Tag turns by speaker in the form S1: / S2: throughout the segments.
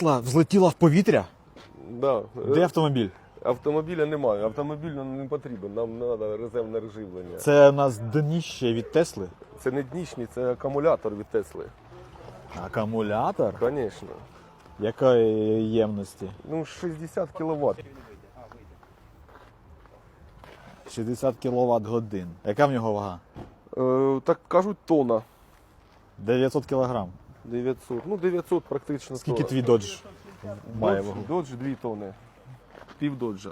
S1: Тесла взлетіла в повітря.
S2: Да.
S1: Де автомобіль?
S2: Автомобіля немає, автомобіль нам не потрібен, нам треба резервне живлення. Це,
S1: Це у нас дніще від Тесли.
S2: не днішній, це акумулятор від Тесли.
S1: Акумулятор?
S2: Звісно.
S1: Якої ємності?
S2: Ну, 60 кВт.
S1: 60 кВт годин. Яка в нього вага?
S2: Е, так кажуть, тона.
S1: 900 кг.
S2: 900. Ну, 900 практично.
S1: Скільки твій додж має
S2: Додж,
S1: вагу?
S2: додж 2 тони. Пів доджа.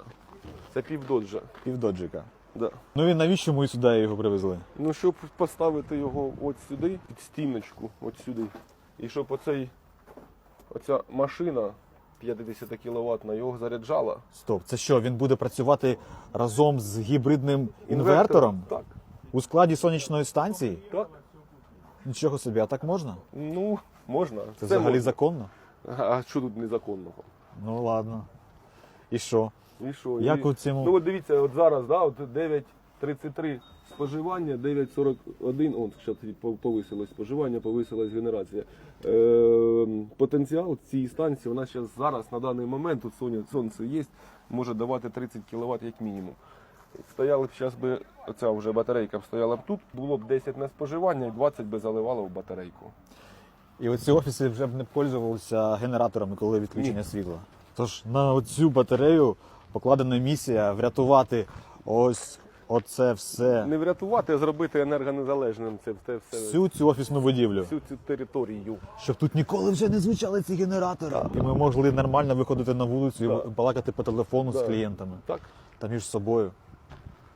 S2: Це пів доджа.
S1: Пів доджика.
S2: Да.
S1: Ну і навіщо ми сюди його привезли?
S2: Ну, щоб поставити його от сюди, під стіночку, от сюди. І щоб оцей, оця машина 50 кВт його заряджала.
S1: Стоп, це що, він буде працювати разом з гібридним інвертором
S2: Так.
S1: у складі сонячної станції?
S2: Так.
S1: Нічого собі, а так можна?
S2: Ну, можна.
S1: Це взагалі
S2: можна.
S1: законно?
S2: А що тут незаконного?
S1: Ну ладно. І що?
S2: І що?
S1: Як
S2: і...
S1: у цьому-
S2: Ну от дивіться, от зараз, да, от 9.33 споживання, 9.41, он зараз повисилось споживання, повисилась генерація. Е, потенціал цієї станції, вона зараз, зараз на даний момент, тут сонце, сонце є, може давати 30 кВт як мінімум. Стояли б зараз би, оця вже батарейка б стояла б тут, було б 10 на споживання і 20 би заливало в батарейку.
S1: І оці офіси вже б не пользувалися генераторами, коли відключення
S2: Ні.
S1: світла. Тож на цю батарею покладена місія врятувати ось оце все,
S2: Не врятувати, а зробити енергонезалежним це, це все,
S1: всю цю офісну будівлю.
S2: всю цю територію.
S1: Щоб тут ніколи вже не звучали ці генератори. І ми могли нормально виходити на вулицю
S2: Так.
S1: і балакати по телефону з
S2: Так.
S1: клієнтами
S2: Так,
S1: та між собою.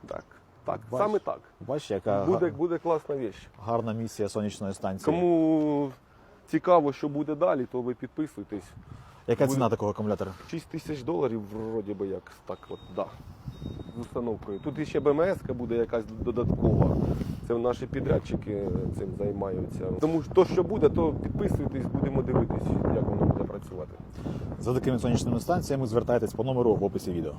S2: Так, так,
S1: Бач.
S2: саме так.
S1: Бачиш, яка
S2: Буде,
S1: га-
S2: буде класна віч.
S1: гарна місія сонячної станції.
S2: Кому цікаво, що буде далі, то ви підписуйтесь.
S1: Яка
S2: буде-
S1: ціна такого акумулятора?
S2: 6 тисяч доларів, вроді би, як так, от, да. З установкою. Тут ще БМС буде якась додаткова. Це наші підрядчики цим займаються. Тому що то, що буде, то підписуйтесь, будемо дивитись, як воно буде працювати.
S1: За такими сонячними станціями звертайтесь по номеру в описі відео.